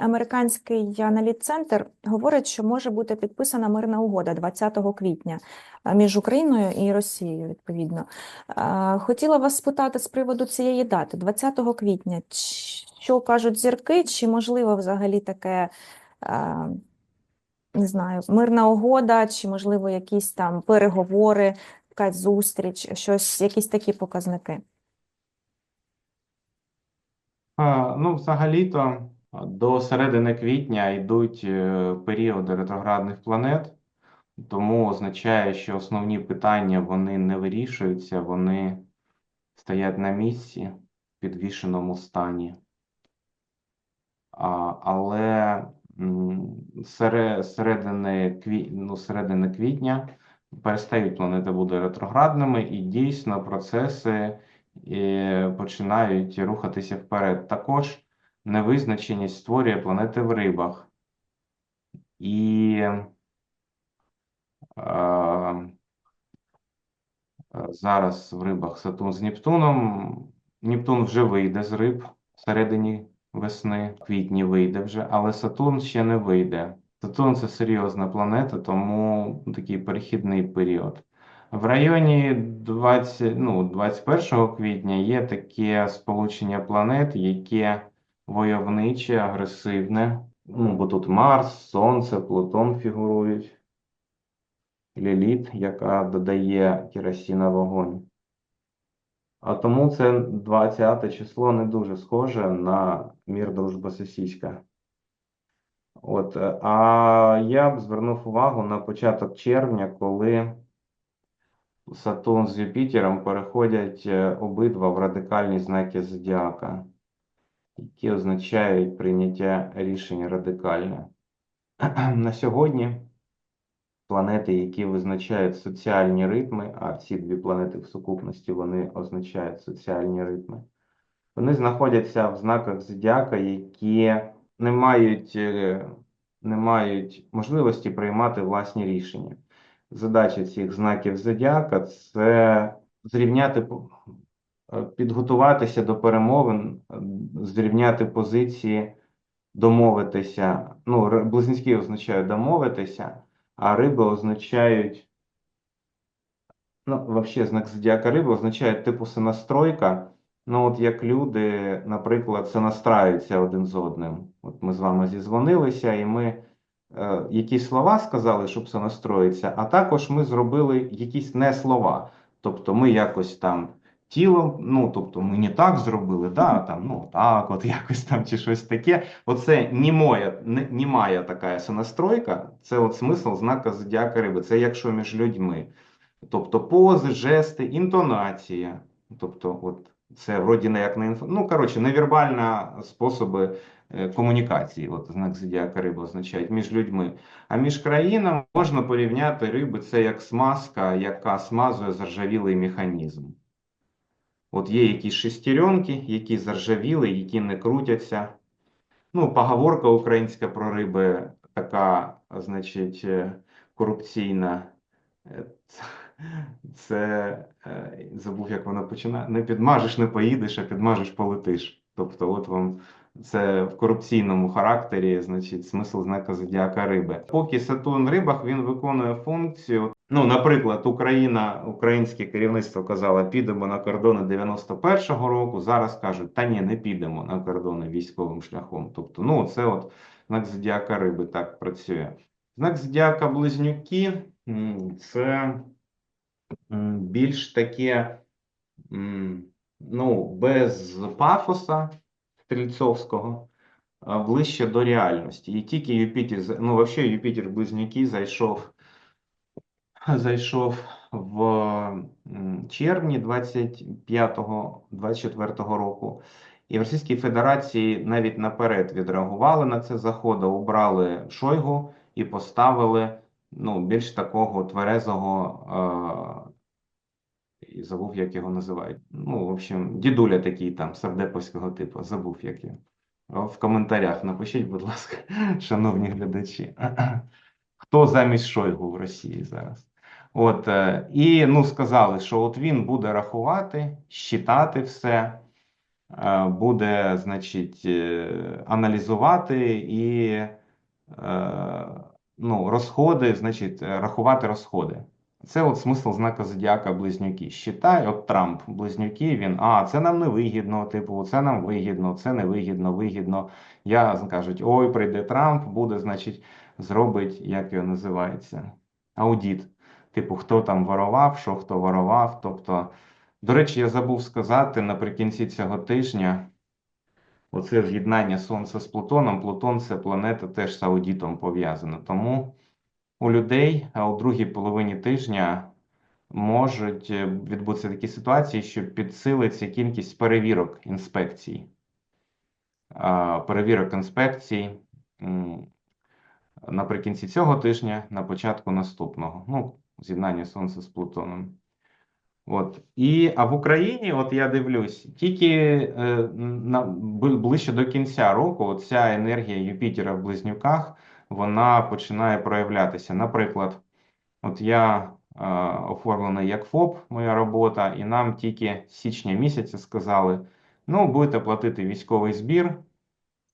американський аналітцентр говорить, що може бути підписана мирна угода 20 квітня е, між Україною і Росією, відповідно. Е, Хотіла вас спитати з приводу цієї дати, 20 квітня. Що кажуть зірки, чи можливо взагалі таке, е, не знаю, мирна угода, чи можливо якісь там переговори, якась зустріч, щось, якісь такі показники? Ну, взагалі-то до середини квітня йдуть е, періоди ретроградних планет, тому означає, що основні питання вони не вирішуються, вони стоять на місці в підвішеному стані. Але середини, ну, середини квітня перестають планети бути ретроградними, і дійсно процеси е, починають рухатися вперед. Також невизначеність створює планети в рибах. І е, зараз в рибах Сатурн з Нептуном. Нептун вже вийде з риб всередині весни, в квітні вийде вже, але Сатурн ще не вийде. Сатурн це серйозна планета, тому такий перехідний період. В районі 20, ну, 21 квітня є таке сполучення планет, яке войовниче, агресивне. Ну, бо тут Марс, Сонце, Плутон фігурують. Ліліт, яка додає керосина в вогонь. А тому це 20 число не дуже схоже на мір дружба сосіська. От, е, а я б звернув увагу на початок червня, коли Сатурн з Юпітером переходять е, обидва в радикальні знаки зодіака, які означають прийняття рішень радикальне. На сьогодні планети, які визначають соціальні ритми, а ці дві планети в сукупності вони означають соціальні ритми, вони знаходяться в знаках зодіака, які не мають, е, не мають можливості приймати власні рішення. Задача цих знаків зодіака це зрівняти, підготуватися до перемовин, е, зрівняти позиції, домовитися. Ну, близнюки означають домовитися, а риби означають. Ну, взагалі, знак зодіака риби означає типу сонастройка. Ну, от як люди, наприклад, сонастраюються один з одним. От ми з вами зізвонилися, і ми е, якісь слова сказали, щоб сонастроїтися, а також ми зробили якісь не слова. Тобто ми якось там тілом, ну, тобто ми не так зробили, да, там, ну, так, от якось там чи щось таке. Оце німоя, німая така сонастройка, це от смисл знака зодіака риби. Це якщо між людьми. Тобто пози, жести, інтонація. Тобто, от це вроді не як не інфо... Ну, коротше, невербальні способи е, комунікації. От знак зодіака риби означають між людьми. А між країнами можна порівняти риби це як смазка, яка смазує заржавілий механізм. От є якісь шестеренки, які заржавіли, які не крутяться. Ну, поговорка українська про риби така, значить, е, корупційна. Е, Це, е, забув, як вона починає. Не підмажеш, не поїдеш, а підмажеш, полетиш. Тобто, от вам це в корупційному характері, значить, смисл знака зодіака риби. Поки Сатурн в рибах він виконує функцію. Ну, наприклад, Україна, українське керівництво казало, підемо на кордони 91-го року. Зараз кажуть, та ні, не підемо на кордони військовим шляхом. Тобто, ну, це от знак зодіака риби так працює. Знак зодіака близнюки це більш таке, ну, без пафоса стрільцовського, ближче до реальності. І тільки Юпітер, ну, взагалі Юпітер в близнюки зайшов, зайшов в червні 25-24 року. І в Російській Федерації навіть наперед відреагували на це заходи, обрали Шойгу і поставили ну, більш такого тверезого, е, забув, як його називають. Ну, в общем, дідуля такий там сардеповського типу, забув, як його. В коментарях напишіть, будь ласка, шановні глядачі. Хто замість Шойгу в Росії зараз? От, е, і ну, сказали, що от він буде рахувати, щитати все. е, буде, значить, е, аналізувати і ну, розходи, значить, рахувати розходи. Це от смисл знака зодіака близнюки. Считай, от Трамп, близнюки, він, а, це нам не вигідно, типу, це нам вигідно, це не вигідно, вигідно. Я кажуть, ой, прийде Трамп, буде, значить, зробить, як його називається, аудіт. Типу, хто там ворував, що хто ворував. Тобто, до речі, я забув сказати наприкінці цього тижня. Оце з'єднання Сонця з Плутоном. Плутон це планета теж з аудітом пов'язана. Тому у людей у другій половині тижня можуть е, відбутися такі ситуації, що підсилиться кількість перевірок інспекцій. Перевірок інспекцій наприкінці цього тижня, на початку наступного. Ну, з'єднання Сонця з Плутоном. От. І, а в Україні, от я дивлюсь, тільки е, на, ближче до кінця року от ця енергія Юпітера в Близнюках, вона починає проявлятися. Наприклад, от я е, оформлений як ФОП, моя робота, і нам тільки з січня місяця сказали, ну, будете платити військовий збір,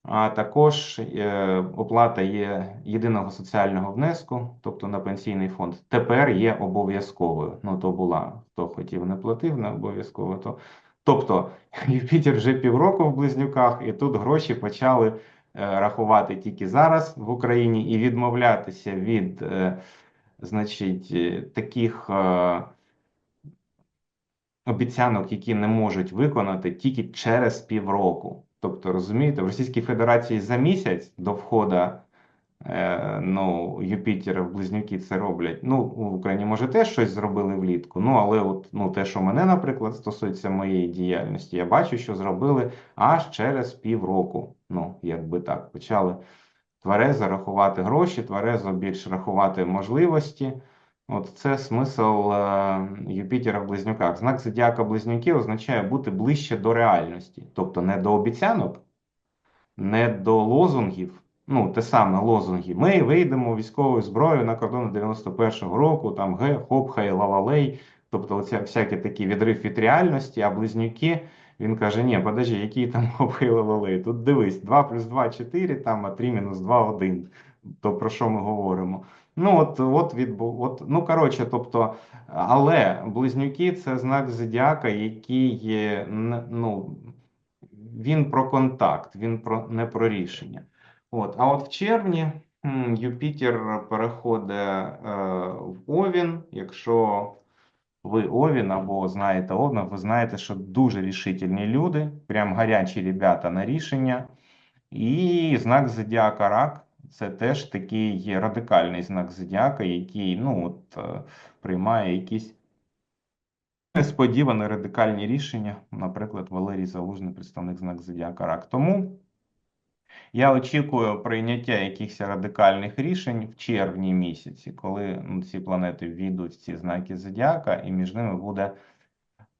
а також е, оплата є єдиного соціального внеску, тобто на пенсійний фонд, тепер є обов'язковою. Ну, то була, хто хотів не платив, не обов'язково. То... Тобто Юпітер вже півроку в близнюках, і тут гроші почали е, рахувати тільки зараз в Україні і відмовлятися від, е, значить, таких. Обіцянок, які не можуть виконати тільки через півроку. Тобто, розумієте, в Російській Федерації за місяць до входу е, ну, Юпітера в Близнюки це роблять. Ну, в Україні, може, теж щось зробили влітку. Ну, але от ну, те, що мене, наприклад, стосується моєї діяльності, я бачу, що зробили аж через півроку. Ну, якби так, почали тверезо рахувати гроші, тверезо більш рахувати можливості. От це смисл е, Юпітера в близнюках. Знак зодіака близнюки означає бути ближче до реальності, тобто не до обіцянок, не до лозунгів. Ну, те саме лозунги. Ми вийдемо військовою зброєю на кордон 91-го року, там ге, хоп, хай, лавалей. Тобто, оця всякий такий відрив від реальності, а близнюки. Він каже: ні, подожди, який там лавалей? Тут дивись, 2 плюс 2 4, там, а 3 мінус 2 1. То про що ми говоримо? Ну, от, от, відбу... от, ну, коротше, тобто, але близнюки це знак зодіака, який є, ну, він про контакт, він про, не про рішення. От, а от в червні Юпітер переходить е, в Овін. Якщо ви Овін або знаєте Овна, ви знаєте, що дуже рішительні люди, прям гарячі ребята на рішення. І знак зодіака Рак це теж такий радикальний знак зодіака, який ну, от, е, приймає якісь несподівані радикальні рішення. Наприклад, Валерій Залужний, представник знак зодіака Рак. Тому я очікую прийняття якихось радикальних рішень в червні місяці, коли ну, ці планети ввійдуть в ці знаки зодіака, і між ними буде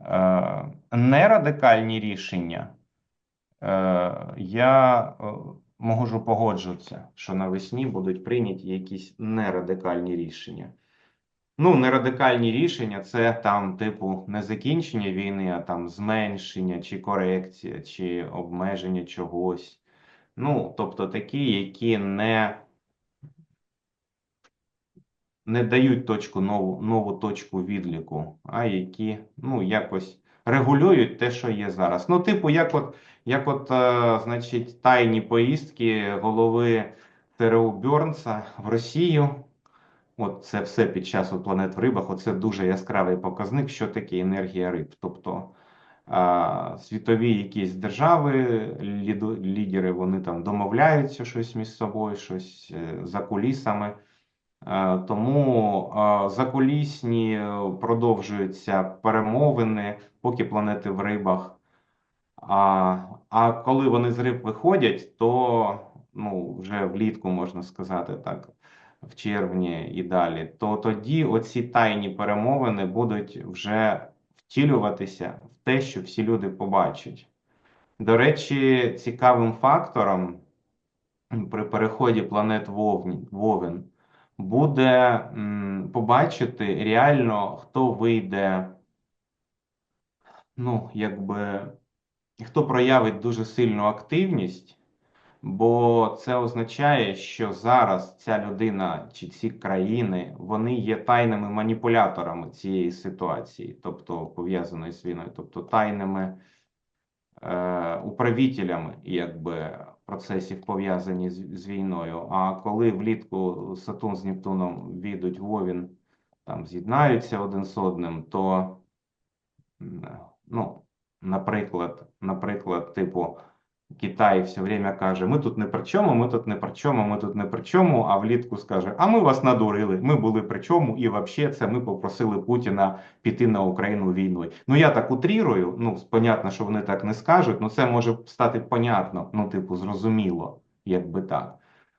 е, не радикальні рішення. Е, я е, можу погоджуватися, що навесні будуть прийняті якісь нерадикальні рішення. Ну, нерадикальні рішення це там, типу, не закінчення війни, а там зменшення, чи корекція, чи обмеження чогось. Ну, тобто такі, які не, не дають точку нову, нову точку відліку, а які ну, якось регулюють те, що є зараз. Ну, типу, як от, як от е, значить, тайні поїздки голови ТРУ Бьорнса в Росію. От це все під час от планет в рибах. Оце дуже яскравий показник, що таке енергія риб. Тобто а, світові якісь держави, лідери, вони там домовляються щось між собою, щось е, за кулісами. Е, Тому е, закулісні е, продовжуються перемовини, поки планети в рибах. А, а коли вони з риб виходять, то ну, вже влітку можна сказати так, в червні і далі, то тоді оці тайні перемовини будуть вже втілюватися в те, що всі люди побачать. До речі, цікавим фактором при переході планет Вовні- Вовен буде побачити реально, хто вийде, ну, якби хто проявить дуже сильну активність, бо це означає, що зараз ця людина чи ці країни вони є тайними маніпуляторами цієї ситуації, тобто пов'язаної з війною, тобто тайними е, управителями якби процесів пов'язані з, з війною. А коли влітку Сатурн з Нептуном війдуть в Овін, там з'єднаються один з одним, то ну, наприклад, наприклад, типу. Китай все время каже: ми тут не при чому, ми тут не при чому, ми тут не при чому. А влітку скаже: А ми вас надурили, ми були при чому, і взагалі це ми попросили Путіна піти на Україну війною. Ну я так утрірую. Ну понятно, що вони так не скажуть. Ну це може стати понятно, ну типу, зрозуміло, якби так.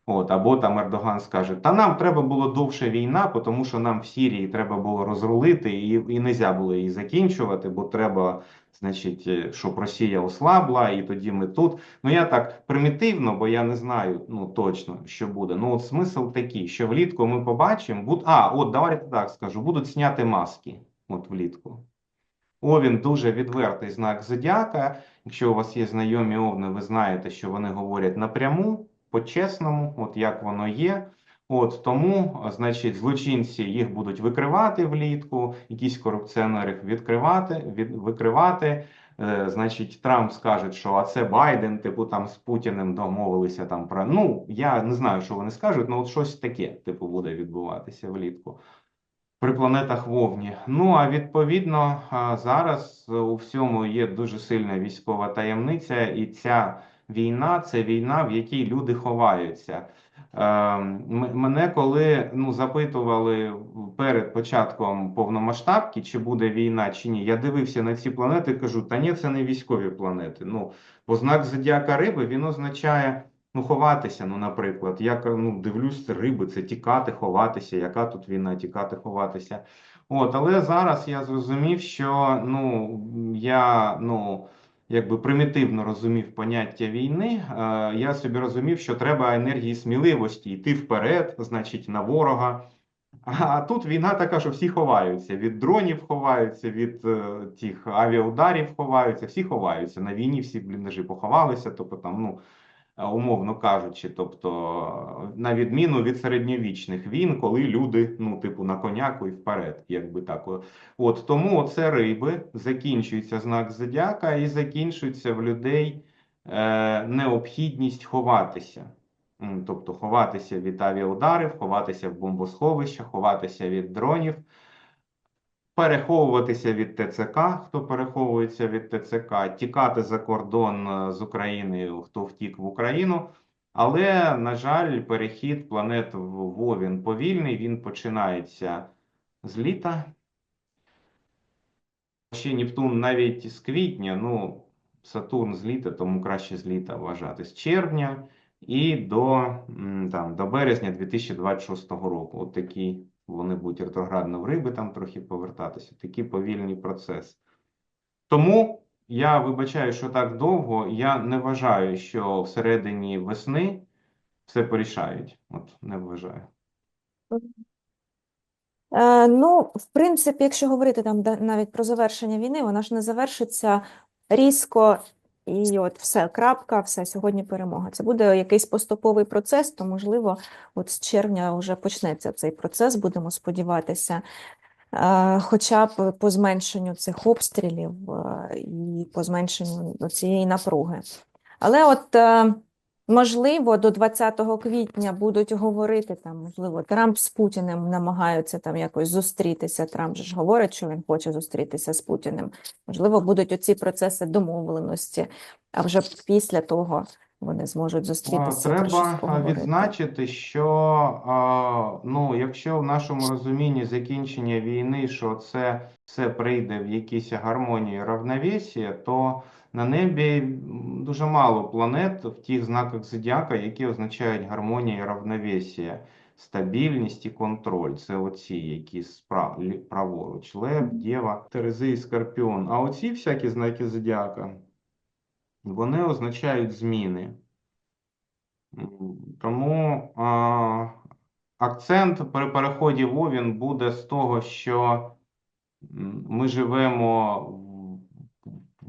От, або там Ердоган скаже: Та нам треба було довше війна, тому що нам в Сірії треба було розрулити, і, і не було її закінчувати, бо треба, значить, е, щоб Росія ослабла, і тоді ми тут. Ну я так примітивно, бо я не знаю ну точно, що буде. Ну от смисл такий, що влітку ми побачимо, буд... а от давайте так скажу, будуть зняти маски. От влітку. Овін дуже відвертий знак зодіака. Якщо у вас є знайомі овни, ви знаєте, що вони говорять напряму, по-чесному, от як воно є. От тому, значить, злочинці їх будуть викривати влітку, якісь корупціонери відкривати, від, викривати. Е, значить, Трамп скаже, що а це Байден, типу там з Путіним домовилися там про. Ну, я не знаю, що вони скажуть, але от щось таке, типу, буде відбуватися влітку при планетах Вовні. Ну а відповідно зараз у всьому є дуже сильна військова таємниця, і ця війна це війна, в якій люди ховаються. Е, Мене коли ну, запитували перед початком повномасштабки, чи буде війна, чи ні, я дивився на ці планети і кажу: та ні, це не військові планети. Ну, бо знак зодіака риби він означає. Ну, ховатися, ну, наприклад, я ну, дивлюсь риби, це тікати, ховатися, яка тут війна, тікати, ховатися. От, але зараз я зрозумів, що ну, я ну, якби примітивно розумів поняття війни. Е, я собі розумів, що треба енергії сміливості йти вперед, значить, на ворога. А тут війна така, що всі ховаються. Від дронів ховаються, від е, тих авіаударів ховаються, всі ховаються. На війні всі бліндажі поховалися, тобто там, ну умовно кажучи, тобто, на відміну від середньовічних війн, коли люди, ну, типу, на коняку і вперед, якби так. От тому це риби, закінчується знак зодіака і закінчується в людей е, необхідність ховатися. Тобто ховатися від авіаударів, ховатися в бомбосховищах, ховатися від дронів переховуватися від ТЦК, хто переховується від ТЦК, тікати за кордон е, з України, хто втік в Україну. Але, на жаль, перехід планет Вовін повільний, він починається з літа. Ще Нептун навіть з квітня, ну, Сатурн з літа, тому краще з літа вважати з червня і до там, до березня 2026 року. От такий вони будуть ретроградно в риби там трохи повертатися. Такий повільний процес. Тому я вибачаю, що так довго. Я не вважаю, що всередині весни все порішають. От не вважаю. Е, ну, в принципі, якщо говорити там навіть про завершення війни, вона ж не завершиться різко і от все, крапка, все, сьогодні перемога. Це буде якийсь поступовий процес, то, можливо, от з червня вже почнеться цей процес, будемо сподіватися. Е, Хоча б по зменшенню цих обстрілів е, і по зменшенню цієї напруги. Але от е, можливо до 20 квітня будуть говорити там, можливо, Трамп з Путіним намагаються там якось зустрітися. Трамп же ж говорить, що він хоче зустрітися з Путіним. Можливо, будуть оці процеси домовленості, а вже після того вони зможуть зустрітися. Треба відзначити, що ну, якщо в нашому розумінні закінчення війни, що це все прийде в якісь гармонії, равновесія, то на небі дуже мало планет в тих знаках зодіака, які означають гармонія і равновесія, стабільність і контроль. Це оці, які справ, праворуч, Лев, Дєва, Терези і Скорпіон. А оці всякі знаки зодіака, вони означають зміни. Тому а, акцент при переході в Овін буде з того, що ми живемо в,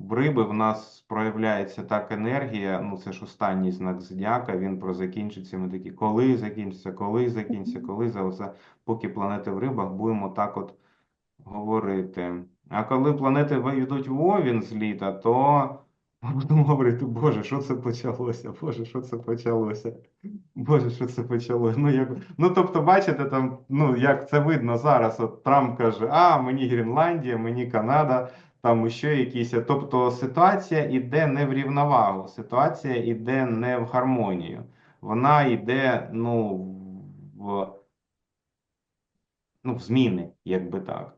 в риби в нас проявляється так енергія, ну це ж останній знак зодіака, він про закінчиться. Ми такі, коли закінчиться, коли закінчиться, коли за оце, поки планети в рибах, будемо так от говорити. А коли планети вийдуть в Овін з літа, то ми будемо говорити, Боже, що це почалося? Боже, що це почалося? Боже, що це почалося? Ну, як... ну тобто, бачите, там, ну, як це видно зараз, от Трамп каже, а, мені Гренландія, мені Канада, там ще якісь. Тобто ситуація йде не в рівновагу, ситуація йде не в гармонію. Вона йде, ну, в, ну, в зміни, якби так.